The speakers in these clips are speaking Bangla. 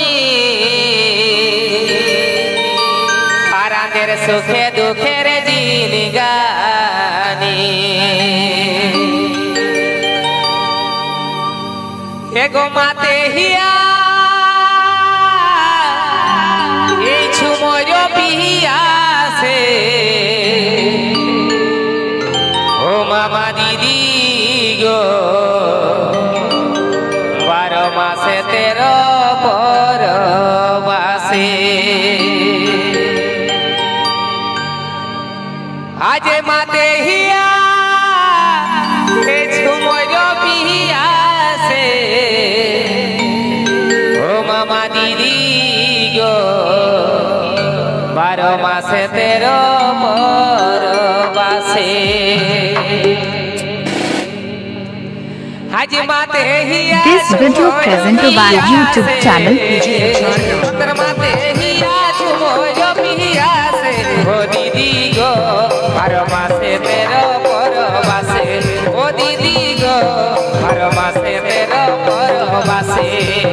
তুমি আরাদের সুখে দুঃখের জিনিগানি। এগো মাতে হিয়া, এই ছুমর পিয়াসে ও মামা দিদি গো, বারো মাসে তেরো This video presented by YouTube channel PGH. ও দিদি গো বারো মাসে তেরো পর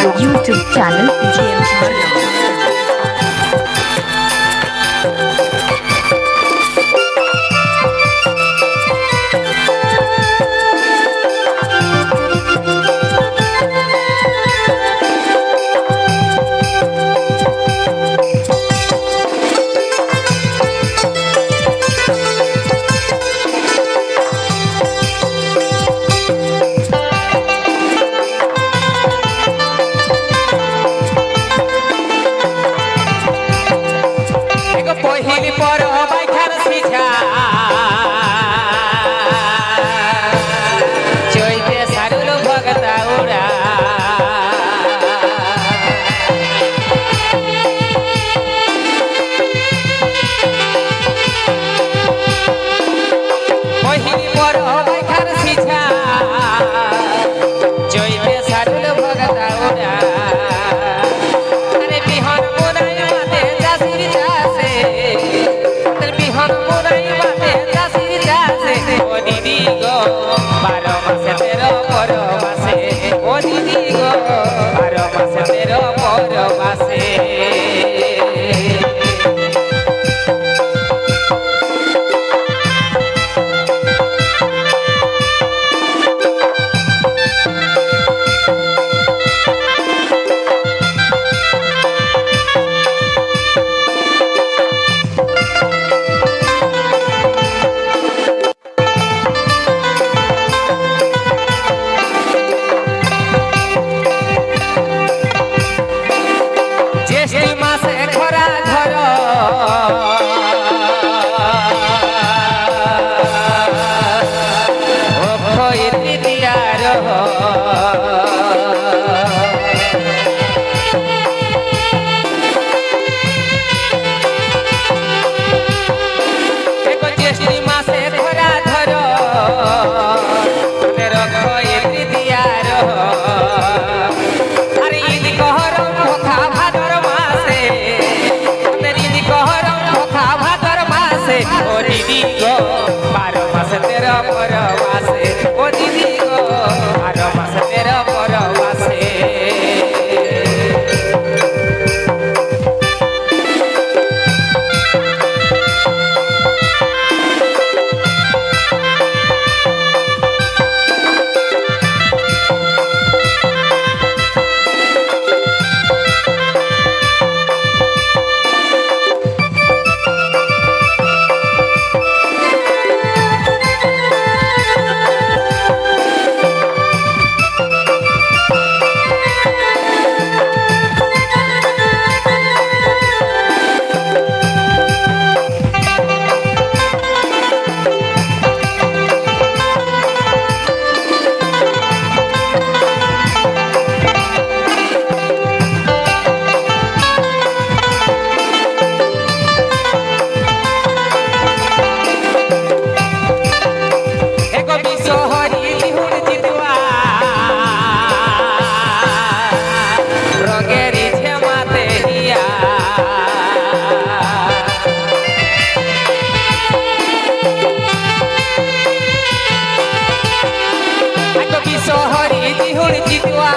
our YouTube channel, James Yes, শহরে দিহুর জিতুয়া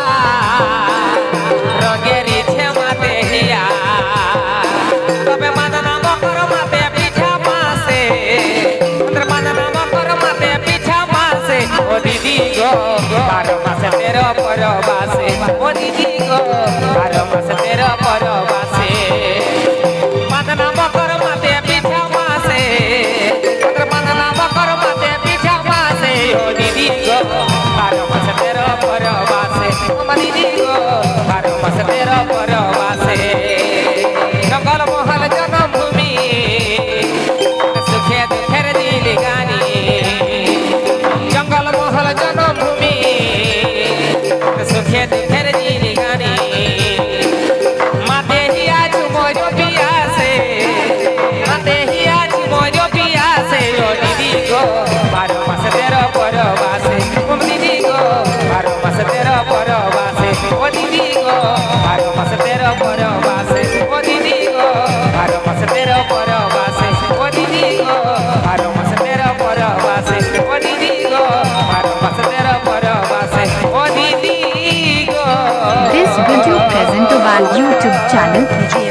家人。